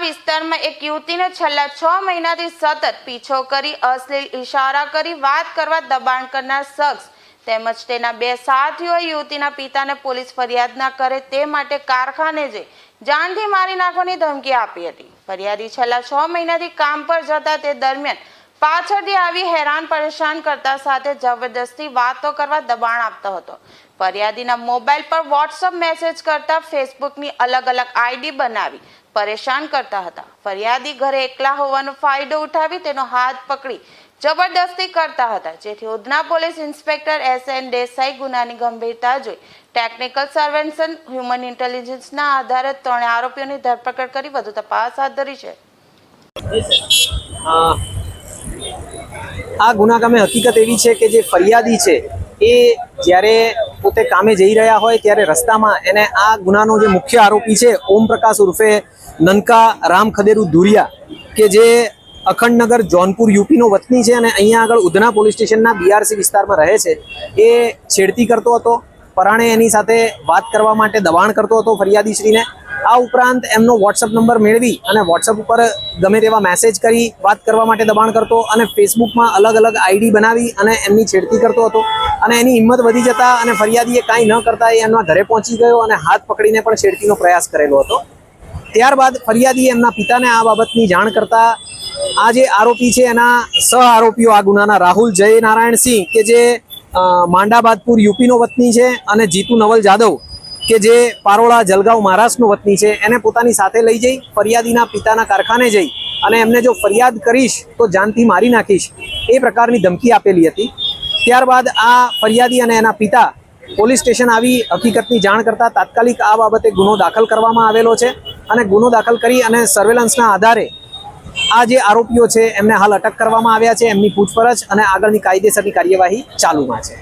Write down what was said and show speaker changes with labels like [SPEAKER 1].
[SPEAKER 1] વિસ્તારમાં એક યુવતીને છેલ્લા છ મહિનાથી સતત પીછો કરી અશ્લીલ ઇશારા કરી વાત કરવા દબાણ કરનાર શખ્સ તેમજ તેના બે સાથીઓએ યુવતીના પિતાને પોલીસ ફરિયાદ ના કરે તે માટે કારખાને જઈ જાનથી મારી નાખવાની ધમકી આપી હતી. ફરિયાદી છેલ્લા છ મહિનાથી કામ પર જતા તે દરમિયાન પાછળથી આવી હેરાન પરેશાન કરતા સાથે જબરદસ્તી વાતો કરવા દબાણ આપતો હતો. ફરિયાદીના મોબાઈલ પર વોટ્સઅપ મેસેજ કરતા ફેસબુકની અલગ અલગ આઈડી બનાવી પરેશાન કરતા હતા. ફરિયાદી ઘરે એકલા હોવાનો ફાયદો ઉઠાવી તેનો હાથ પકડી જબરદસ્તી કરતા હતા. જેથી Udhna police inspector S N Desai ગુનાની ગંભીરતા જોઈ ટેકનિકલ સર્વેન્સન હ્યુમન ઇન્ટેલિજન્સના આધારે ત્રણે આરોપીઓની ધરપકડ કરી વધુ તપાસ હાથ ધરી છે.
[SPEAKER 2] આ ગુનાગામે હકીકત એવી છે કે જે ફરિયાદી છે, એ જ્યારે પોતે કામે જઈ રહ્યા હોય ત્યારે રસ્તામાં એને આ ગુનાનો જે મુખ્ય આરોપી છે, ઓમ પ્રકાશ ઉર્ફે નનકા રામ ખદેરુ ધુરિયા કે જે અખંડનગર જોનપુર યુપીનો વતની છે અને અહીંયા આગળ ઉધના પોલીસ સ્ટેશનના બીઆરસી વિસ્તારમાં રહે છે, એ છેડતી કરતો હતો, પરાણે એની સાથે વાત કરવા માટે દબાણ કરતો હતો ફરિયાદીશ્રીને આ ઉપરાંત એમનો વોટ્સઅપ નંબર મેળવી અને વોટ્સઅપ ઉપર ગમે તેવા મેસેજ કરી, વાત કરવા માટે દબાણ કરતો અને ફેસબુકમાં અલગ અલગ આઈડી બનાવી અને એમની છેડતી કરતો હતો. અને એની હિંમત વધી જતા અને ફરિયાદીએ કાંઈ ન કરતા એ એમના ઘરે પહોંચી ગયો અને હાથ પકડીને પણ છેડતીનો પ્રયાસ કરેલો હતો. ત્યારબાદ ફરિયાદીએ એમના પિતાને આ બાબતની જાણ કરતા આ જે આરોપી છે એના સહ આરોપીઓ આ ગુનાના રાહુલ જય નારાયણ સિંહ કે જે માંડાબાદપુર યુપીનો વતની છે અને જીતુ નવલ જાદવ કે જે પારોળા જલગાંવ મહારાષ્ટ્રનું વતની છે, એને પોતાની સાથે લઈ જઈ, ફરિયાદીના પિતાના કારખાને જઈ અને એમને જો ફરિયાદ કરીશ તો જાનથી મારી નાખીશ. એ પ્રકારની ધમકી આપેલી હતી. ત્યારબાદ આ ફરિયાદી અને એના પિતા પોલીસ સ્ટેશન આવી હકીકતની જાણ કરતાં તાત્કાલિક આ બાબતે ગુનો દાખલ કરવામાં આવેલો છે અને ગુનો દાખલ કરી અને સર્વેલન્સના આધારે આ જે આરોપીઓ છે, એમને હાલ અટક કરવામાં આવ્યા છે. એમની પૂછપરછ અને આગળની કાયદેસરની કાર્યવાહી ચાલુમાં છે.